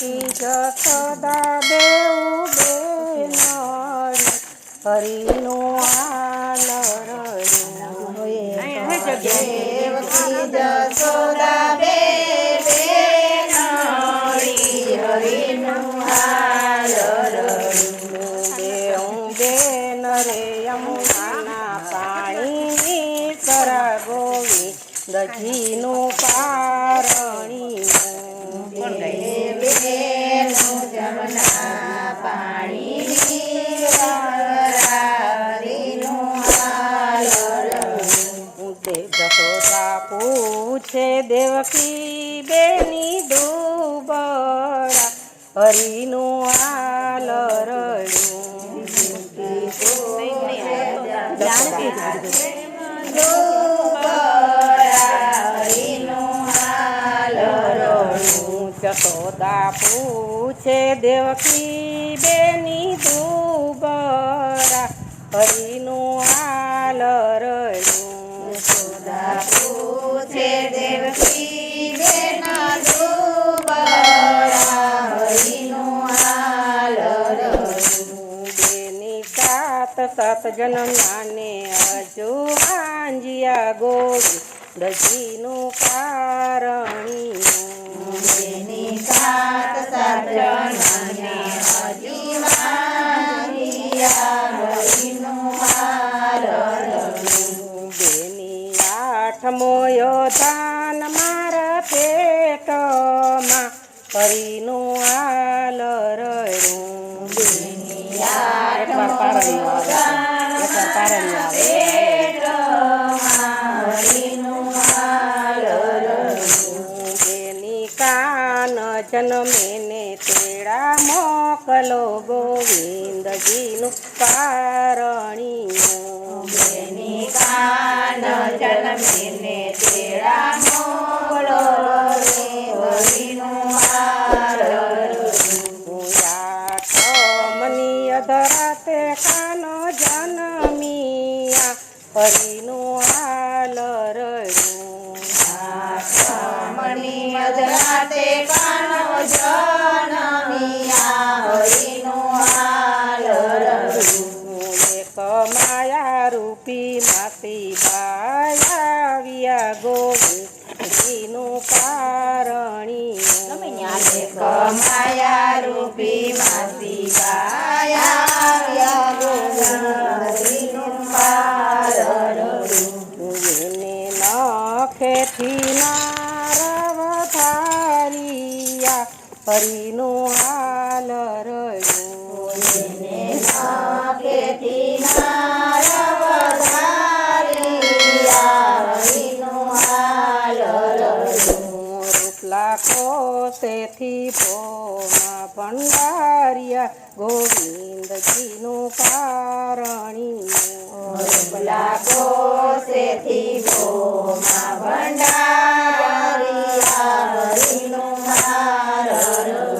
જશોદા દેવ બેનડી હરિનું આલરડું દેવકી જશોદા બે હરિનું દેવ બેન રે યમુનાના પાણી કરા ગોવિંદજીનું દેવકી બેની દુબળા હરિનું આલરડું ચકોદા પૂછે દેવકી બેની દુબળા હરિનું સાત જન્મનાને હજુ આંજિયા ગોવિંદજીનું કારણિયું મોકલો ગોવિંદજીનું પારણીયું પારણીયું કમાયા રૂપી માસી નખેથી નારવ ધારિયા હરિનું આલરડું ગોવિંદજીનું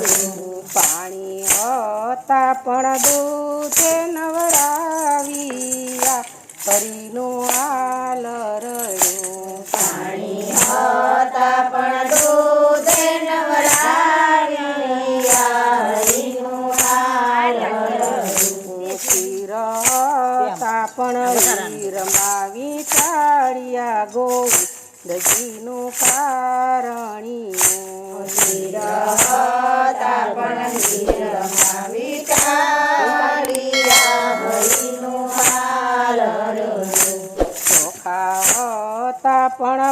હરિનું પાણી હતા પણ દૂધે નવરાવિયા હરિનું આલરડું ગોવિંદજીનું કારણીયું હતા પણ વીરમાં વિચારિયા હરિનું ચોખા હતા પણ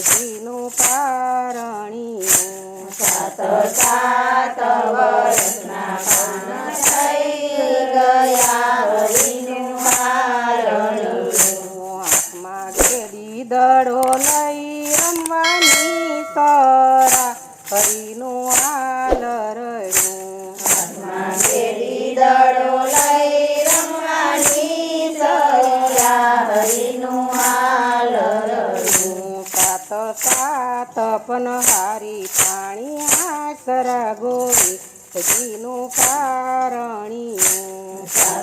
ગોવિંદજીનું પારણીયું સાત સાત વર્ષના પાન થઈ ગયા હાથમાં કેડી દડો લઈ રમવાની તરા હરિનું આલરડું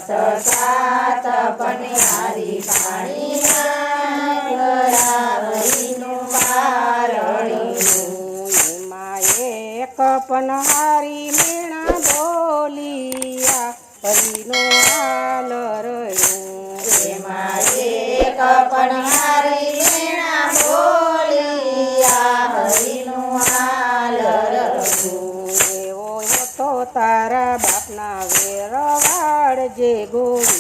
સાત સાત પનિહારી પાણી ગયાવરીનું કારણિયું એમાં એક પનહારી મેણા બોલિયા, પરીનો હાલ રહ્યું. એમાં એક પનિહારી વેરવાડ જે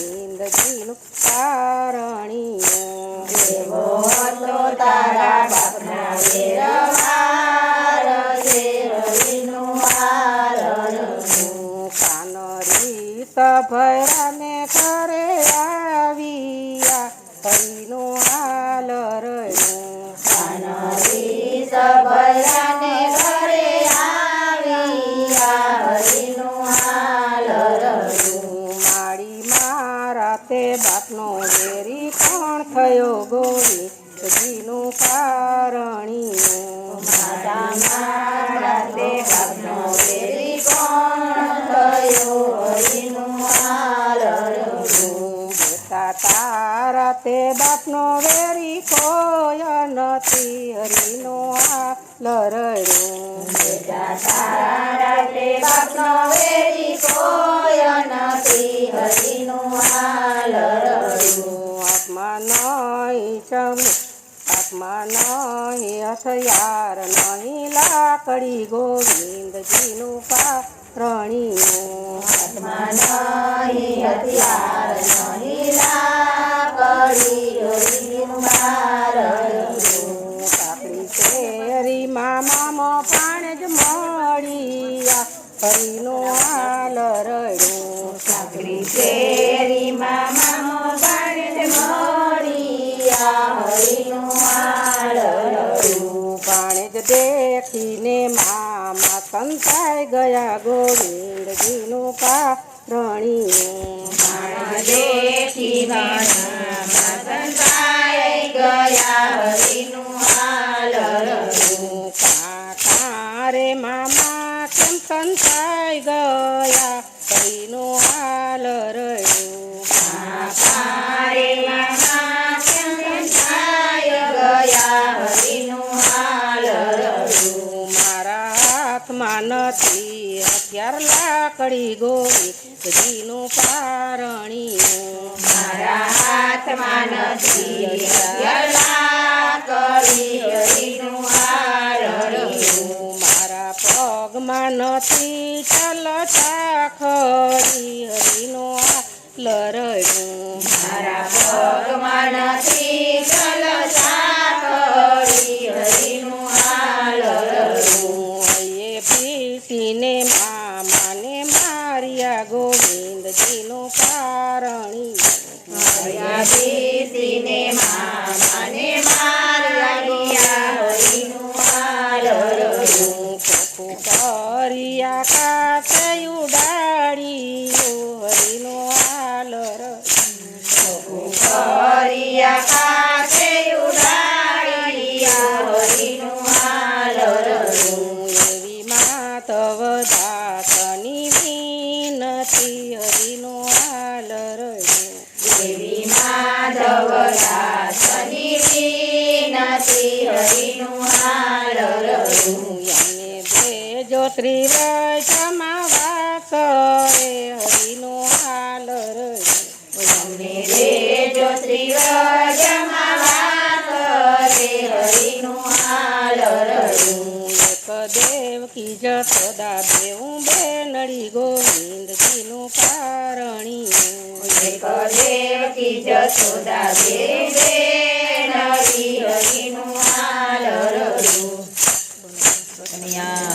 તે બાપનો વેરી કોય નથી હરિનો રહ્યું બેટા તારા તે બાપનો વેરી કોઈ નથી હરિનું હાલ રહ્યું આત્મા નહીં ચમે, આત્મા નહીં હથિયાર, નહીં લાકડી ગોવિંદજીનું કારણિયું આત્મા નહીં મામા મામો પાણે જ મળ્યા હરિનો હાલ રડ્યું સાકરી શેરીમાં મામો પાણી મળ્યા હરિનું હાલ રહ્યું પાણ જ દેખીને મામા સંતાઈ ગયા ગોવિંદજીનું રહ્યું કાકા રે મામા કેમ સંતાઈ ગયા હરિનું હાલ લાકડી ગોવિંદજીનું કારણિયું મારા હાથમાં નથી મારા પગમાં નથી ચલતા ખરી હરિનો આ રહ્યું માધવ દાસની વિનતી હરિનો હાલ રહ્યો. દેવી માધવ દાતની વિનતી હરિનું હાલ રહ્યો. એને ભેજો ત્રિવચમાં દેવકી જશોદા દેવે નરી હરિનું આલરડું કન્યા